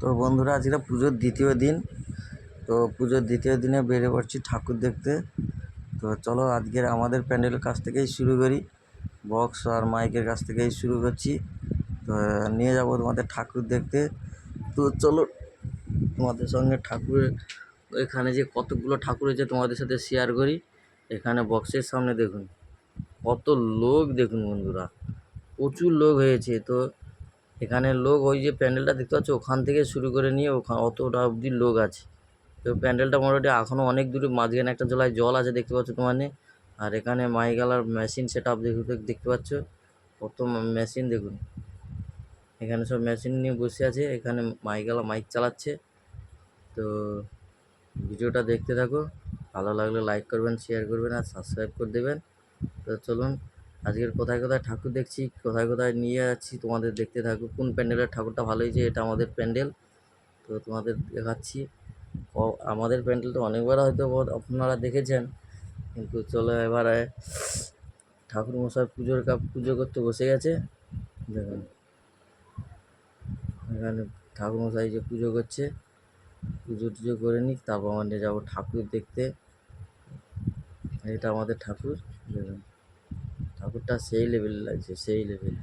তো বন্ধুরা, আজকে পুজোর দ্বিতীয় দিন। তো পুজোর দ্বিতীয় দিনে বেরিয়ে পড়ছি ঠাকুর দেখতে। তো চলো, আজকের আমাদের প্যান্ডেলের কাছ থেকেই শুরু করি। বক্স আর মাইকের কাছ থেকেই শুরু করছি। তো নিয়ে যাব তোমাদের ঠাকুর দেখতে। তো চলো, তোমাদের সঙ্গে ঠাকুরের, এখানে যে কতগুলো ঠাকুর হয়েছে তোমাদের সাথে শেয়ার করি। এখানে বক্সের সামনে দেখুন, কত লোক দেখুন বন্ধুরা, প্রচুর লোক হয়েছে। তো এখানে লোক ওই যে প্যান্ডেলটা দেখতে পাচ্ছ, ওখান থেকে শুরু করে নিয়ে ওখান অতটা অবধি লোক আছে। তো প্যান্ডেলটা মোটামুটি এখনও অনেক দূরে, মাঝখানে একটা জলায় জল আছে দেখতে পাচ্ছ তোমার আর এখানে মাইগালার মেশিন সেট আপ দেখতে পাচ্ছ কত মেশিন দেখুন। এখানে সব মেশিন নিয়ে বসে আছে, এখানে মাইগালা মাইক চালাচ্ছে। তো ভিডিওটা দেখতে থাকো, ভালো লাগলে লাইক করবেন শেয়ার করবেন আর সাবস্ক্রাইব করে দেবেন। তো চলুন আজকের কোথায় কোথায় ঠাকুর দেখছি, কোথায় কোথায় নিয়ে যাচ্ছি, তোমাদের দেখতে থাকো। কোন প্যান্ডেলের ঠাকুরটা ভালো হয়েছে, এটা আমাদের প্যান্ডেল। তো তোমাদের দেখাচ্ছি। আমাদের প্যান্ডেলটা অনেকবার হয়তো আপনারা দেখেছেন। কিন্তু চলো এবারে ঠাকুর মশাই পুজোর কাপ, পুজো করতে বসে গেছে। দেখুন। এখানে ঠাকুর মশাই যে পুজো করছে, পুজো টুজো করে নিক, তারপর আমাদের যাব ঠাকুর দেখতে। এটা আমাদের ঠাকুর। দেখুন। ঠাকুরটা সেই লেভেলে লাগছে, সেই লেভেলে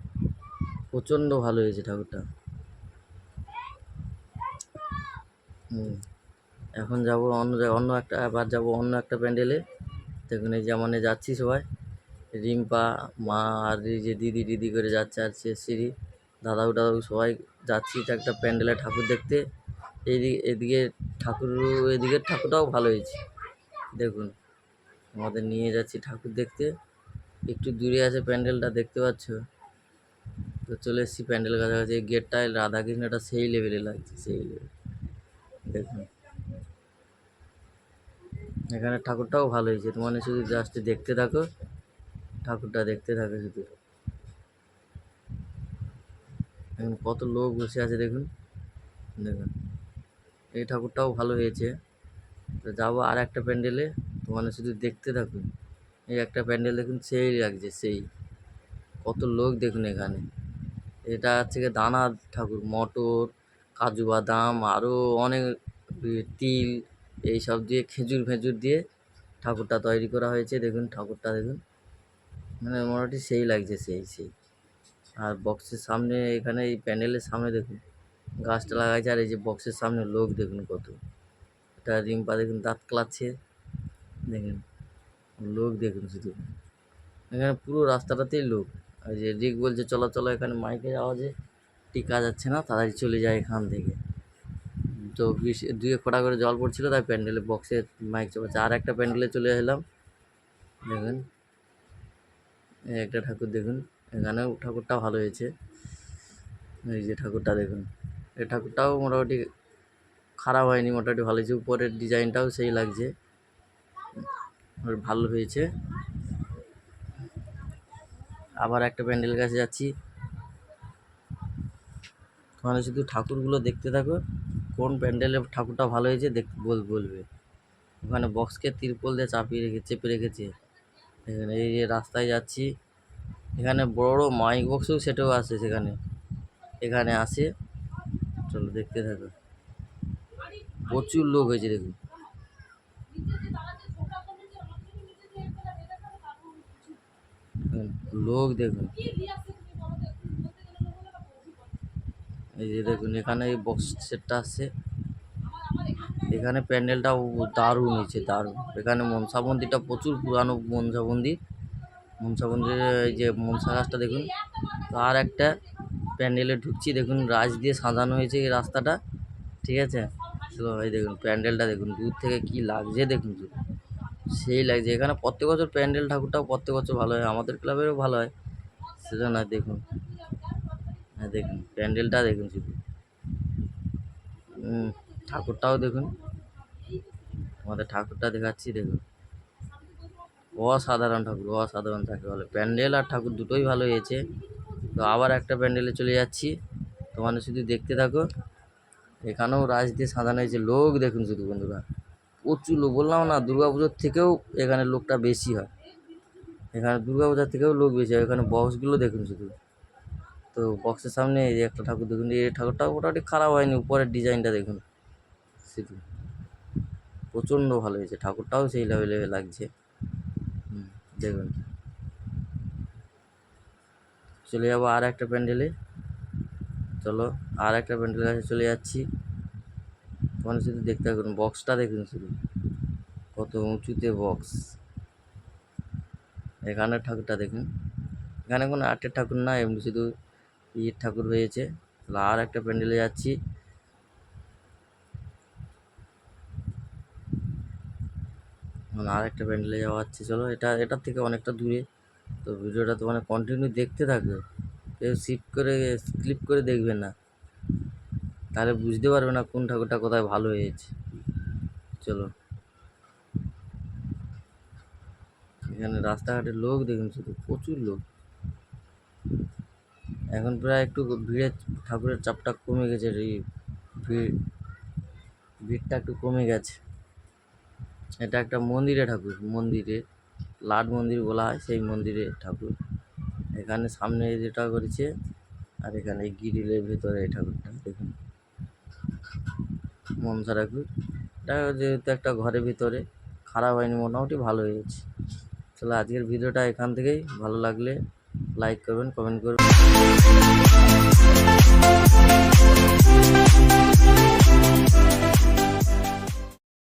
প্রচণ্ড ভালো হয়েছে ঠাকুরটা। হুম। এখন যাব অন্য অন্য একটা, আবার যাব অন্য একটা প্যান্ডেলে দেখুন এই যেমন যাচ্ছি সবাই। রিম্পা, মা আর এই যে দিদি দিদি করে যাচ্ছে আর সে সিঁড়ি। দাদাউ দাদাও সবাই যাচ্ছি একটা প্যান্ডেলে ঠাকুর দেখতে। এইদিকে এদিকে ঠাকুর, এদিকের ঠাকুরটাও ভালো হয়েছে। দেখুন, আমাদের নিয়ে যাচ্ছি ঠাকুর দেখতে। একটু দূরে আছে প্যান্ডেলটা, দেখতে পাচ্ছ? তো চলে এসেছি প্যান্ডেল কাছাকাছি। এই গেটটায় রাধাকৃষ্ণটা সেই লেভেলে লাগছে, সেই লেভেল দেখুন। এখানে ঠাকুরটাও ভালো হয়েছে। তোমার শুধু জাস্ট দেখতে থাকো, ঠাকুরটা দেখতে থাকো শুধু। এখন কত লোক বসে আছে, দেখুন। দেখুন। এই ঠাকুরটাও ভালো হয়েছে। তো যাব আর একটা প্যান্ডেলে তোমার শুধু দেখতে থাকুন। এই একটা প্যান্ডেল দেখুন, সেই লাগছে, সেই। কত লোক দেখুন এখানে। এটা হচ্ছে গিয়ে দানা ঠাকুর, মটর, কাজু বাদাম আরও অনেক তিল এই সব দিয়ে খেজুর ফেজুর দিয়ে ঠাকুরটা তৈরি করা হয়েছে। দেখুন, ঠাকুরটা দেখুন। মানে মোটামুটি সেই লাগছে, সেই সেই। আর বক্সের সামনে, এখানে এই প্যান্ডেলের সামনে দেখুন, গাছটা লাগাইছে। আর এই যে বক্সের সামনে লোক দেখুন কত। এটা রিম্পা দেখুন, দাঁত ক্লাচ্ছে। দেখুন। লোক দেখুন শুধু। এখানে পুরো রাস্তাটাতেই লোক। আর যে রিক বলছে, চলো চলো, এখানে মাইকের আওয়াজে টিকা যাচ্ছে না, তাড়াতাড়ি চলে যায় এখান থেকে। তো দুই এক ফোঁটা করে জল পড়ছিল, তাই প্যান্ডেলে বক্সে মাইক চাপাচ্ছে। আর একটা প্যান্ডেলে চলে এলাম। দেখুন একটা ঠাকুর দেখুন। এখানেও ঠাকুরটা ভালো হয়েছে। এই যে ঠাকুরটা দেখুন। এই ঠাকুরটাও মোটামুটি খারাপ হয়নি, মোটামুটি ভালো হয়েছে। উপরের ডিজাইনটাও সেই লাগছে। ভালো হয়েছে। আবার একটা প্যান্ডেল কাছে যাচ্ছি। তোমরা শুধু ঠাকুরগুলো দেখতে থাকো, কোন প্যান্ডেলে ঠাকুরটা ভালো হয়েছে দেখ, বল, বলবে। ওখানে বক্সকে তিরপল দিয়ে চাপিয়ে রেখে, চেপে রেখেছে। এখানে এই যে রাস্তায় যাচ্ছি, এখানে বড় মাইক বক্সও সেটাও আছে সেখানে। এখানে আসে চলো দেখতে থাকো। প্রচুর লোক হয়েছে, দেখুন। দেখুন, লোক দেখুন। এই যে দেখুন এখানে এই বক্স সেটটা আসছে এখানে প্যান্ডেলটাও দারুণ হয়েছে দারুণ। এখানে মনসা মন্দিরটা প্রচুর পুরানো মনসা মন্দির মনসা মন্দিরের এই যে মনসা গাছটা দেখুন তো আর একটা প্যান্ডেলে ঢুকছি দেখুন রাজ দিয়ে সাজানো হয়েছে এই রাস্তাটা ঠিক আছে? এই দেখুন প্যান্ডেলটা দেখুন দূর থেকে কি লাগছে দেখুন। সেই লাগছে। এখানে প্রত্যেক বছর প্যান্ডেল ঠাকুরটাও প্রত্যেক বছর ভালো হয়। আমাদের ক্লাবেরও ভালো হয়। সেটা সেজন্য দেখুন। হ্যাঁ দেখুন। প্যান্ডেলটা দেখুন শুধু। ঠাকুরটাও দেখুন। আমাদের ঠাকুরটা দেখাচ্ছি, দেখুন। অসাধারণ ঠাকুর অসাধারণ ঠাকুর বলে। প্যান্ডেল আর ঠাকুর দুটোই ভালো হয়েছে। তো আবার একটা প্যান্ডেলে চলে যাচ্ছি। তোমাদের শুধু দেখতে থাকো। এখানেও রাজ দিয়ে সাজানো হয়েছে। লোক দেখুন শুধু বন্ধুরা। প্রচুর বললাম না দুর্গা পুজোর থেকেও এখানে লোকটা বেশি হয়। এখানে দুর্গা পূজার থেকেও লোক বেশি হয়। এখানে বক্সগুলো দেখুন শুধু। তো বক্সের সামনে এই একটা ঠাকুর দেখুন, এই ঠাকুরটা মোটামুটি খারাপ হয়নি, উপরের ডিজাইনটা দেখুন। শুধু প্রচণ্ড ভালো হয়েছে, ঠাকুরটাও সেই লেভেলে লাগছে। দেখুন। চলে যাব আর একটা প্যান্ডেলে। চলো আর একটা প্যান্ডেলের কাছে চলে যাচ্ছি। তখন শুধু দেখতে থাকুন বক্সটা দেখুন শুধু। কত উঁচুতে বক্স এখানের ঠাকুরটা দেখুন। এখানে কোনো আর্টের ঠাকুর না, এমনি শুধু ইয়ের ঠাকুর হয়েছে তাহলে আর একটা প্যান্ডেলে যাচ্ছি। এখন আর একটা প্যান্ডেলে যাওয়া হচ্ছে, চলো। এটা, এটার থেকে অনেকটা দূরে। তো ভিডিওটা তো মানে কন্টিনিউ দেখতে থাকবে। কেউ শিফট করে স্ক্লিপ করে দেখবে না। তাহলে বুঝতে পারবে না কোন ঠাকুরটা কোথায় ভালো হয়েছে। চলো। এখানে রাস্তাঘাটে লোক দেখুন, শুধু প্রচুর লোক। এখন প্রায় একটু ভিড়ে ঠাকুরের চাপটা কমে গেছে, এই ভিড়, ভিড়টা একটু কমে গেছে। এটা একটা মন্দিরে ঠাকুর, মন্দিরে, লাট মন্দির বলা হয়, সেই মন্দিরে ঠাকুর। এখানে সামনে যেটা করেছে, আর এখানে এই গিরিলের ভেতরে এই ঠাকুরটা। মনসা রাখবি। এটা যেহেতু একটা ঘরের ভিতরে খারাপ হয়নি, মোটামুটি ভালো হয়েছে তাহলে আজকের ভিডিওটা এখান থেকেই। ভালো লাগলে লাইক করবেন কমেন্ট করবেন।